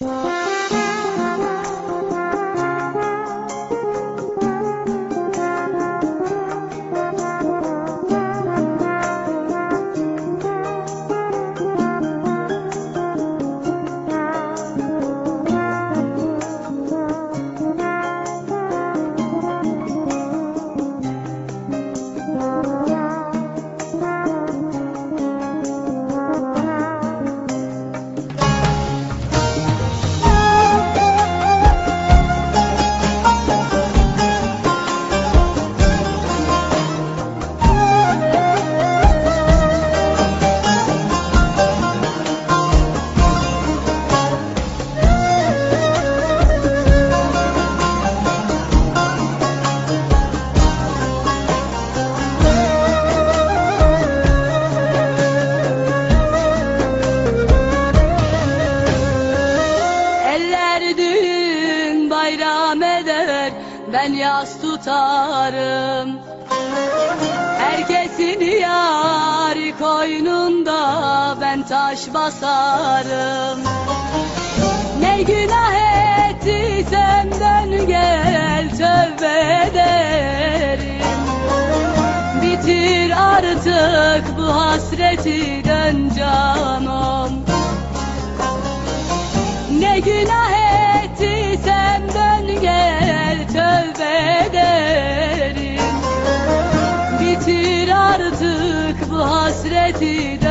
Wow. Ben yas tutarım. Herkesin yari koynunda ben taş basarım. Ne günah ettiysem dön gel tövbe ederim. Bitir artık bu hasreti dön canım. Ne günah tövbe ederim Bitir artık bu hasreti dön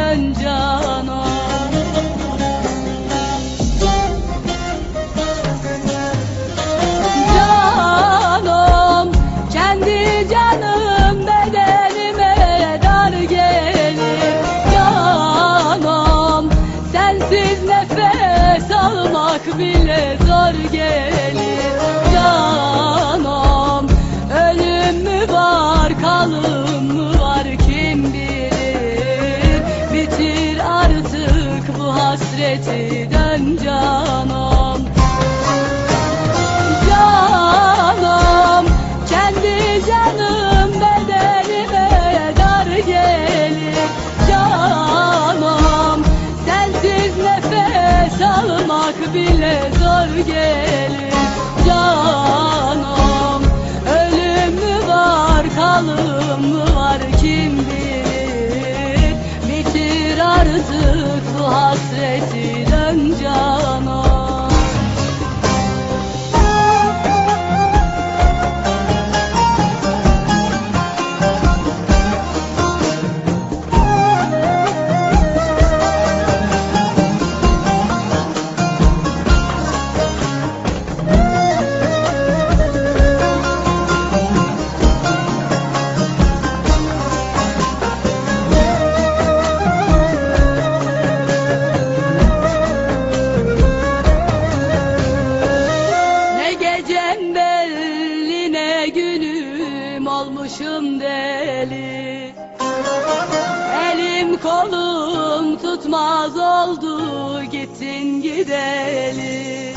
hasreti dön canım Canım kendi canım bedenime dar gelir. Canım sensiz nefes almak bile zor gelir Artık bu hasreti dön günüm olmuşum deli. Elim kolum tutmaz oldu gittin gideli.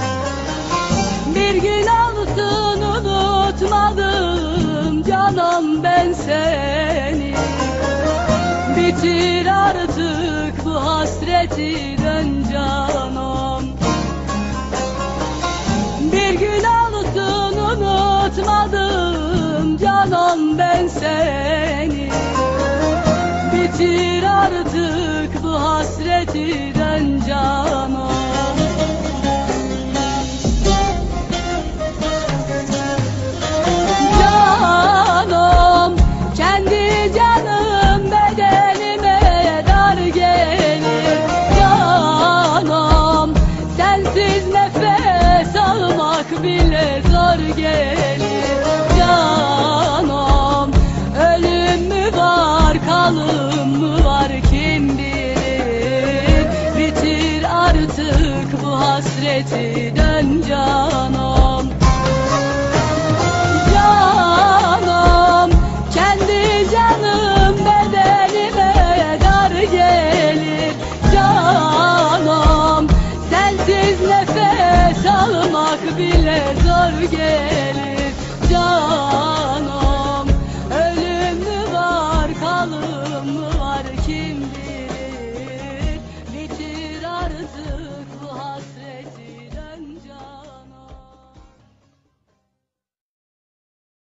Bir gün olsun unutmadım canım ben seni. Bitir artık bu hasreti dön canım seni. Bitir artık bu hasreti dön canım Canım kendi canım bedenime dar gelir. Canım sensiz nefes almak bile zor gelir hasreti dön canım Canım kendi canım bedenime dar gelir. Canım sensiz nefes almak bile zor gelir